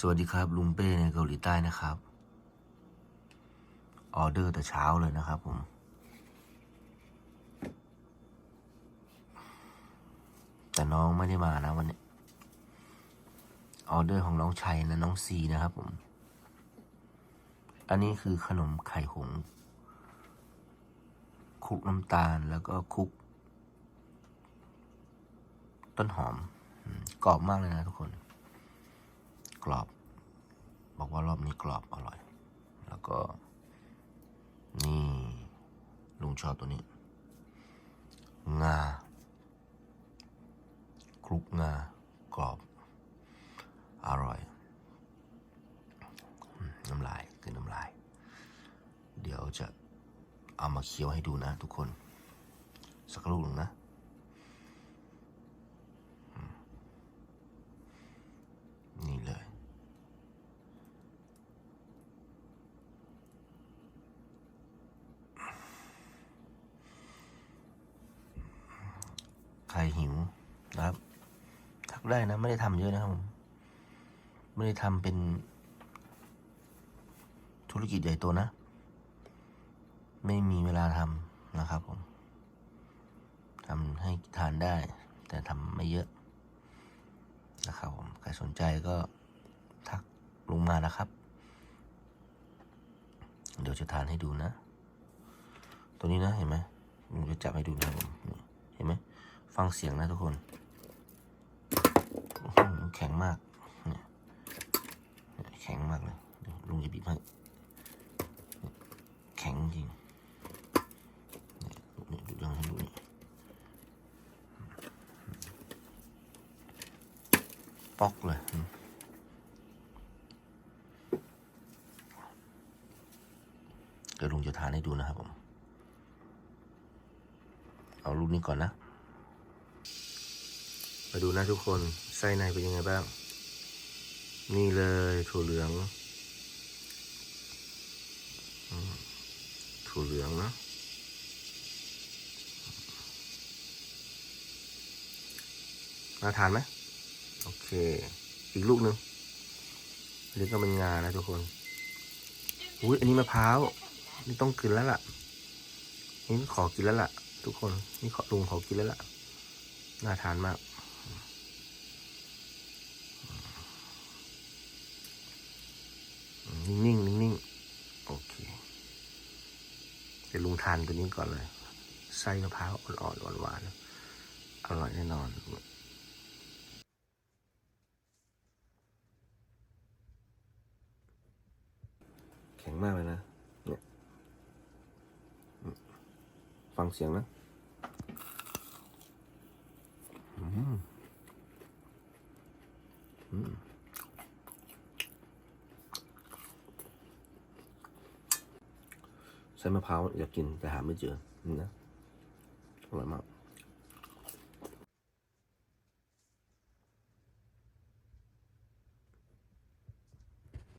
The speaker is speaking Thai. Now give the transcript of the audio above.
สวัสดีครับ ลุงเป้ในเกาหลีใต้นะครับ ออเดอร์แต่เช้าเลยนะครับผม แต่น้องไม่ได้มานะวันนี้ ออเดอร์ของน้องชัยและน้องซีนะครับผม อันนี้คือขนมไข่หงคุกน้ำตาลแล้วก็คุก ต้นหอม กรอบมากเลยนะทุกคน อบ บอกว่ารอบนี้กรอบอร่อย แล้วก็ นี่ลุงชอบตัวนี้ งาคลุกงากรอบ อร่อยน้ำลายคือน้ำลาย เดี๋ยวจะเอามาเคี้ยวให้ดูนะทุกคน สักลูกหนึ่งนะอืมนี่เลย ใครหิวนะครับ ทักได้นะ ไม่ได้ทำเยอะนะครับผมไม่ได้ทำเป็น ธุรกิจใหญ่โตนะ ไม่มีเวลาทำนะครับผมทำให้ทานได้ แต่ทำไม่เยอะนะครับผมใครสนใจก็ทักลงมานะครับ เดี๋ยวจะทานให้ดูนะ ตัวนี้นะเห็นไหมผมจะจับให้ดูนะครับผมเห็นไหม ฟังเสียงนะทุกคนแข็งมากเนี่ยแข็งมากเลยลุงจะบีบให้เนี่ยแข็งจริงเนี่ยดูยังให้ดูนี่ปอกเลยเดี๋ยวลุงจะทานให้ดูนะครับผม เอาลูกนี้ก่อนนะ มาดูนะทุกคนไส้ในเป็นยังไงบ้าง นี่เลยถั่วเหลืองถั่วเหลืองนะน่าทานไหมโอเค อีกลูกหนึ่งนนี้ก็เป็นงานะทุกคนอุ้ยอันนี้มะพร้าวนี่ต้องกินแล้วล่ะ นี่ขอกินแล้วล่ะ ทุกคน นี่ขอลุงขอกินแล้วล่ะ น่าทานมาก นิ่งๆนิ่งๆโอเคเดี๋ยวลุงทานตัวนี้ก่อนเลยไส้มะพร้าวอ่อนๆหวานๆอร่อยแน่นอนแข็งมากเลยนะเนี่ยฟังเสียงนะ อืมอืม ใส่มะพร้าวอยากกินแต่หาไม่เจอนี่นะอร่อยมาก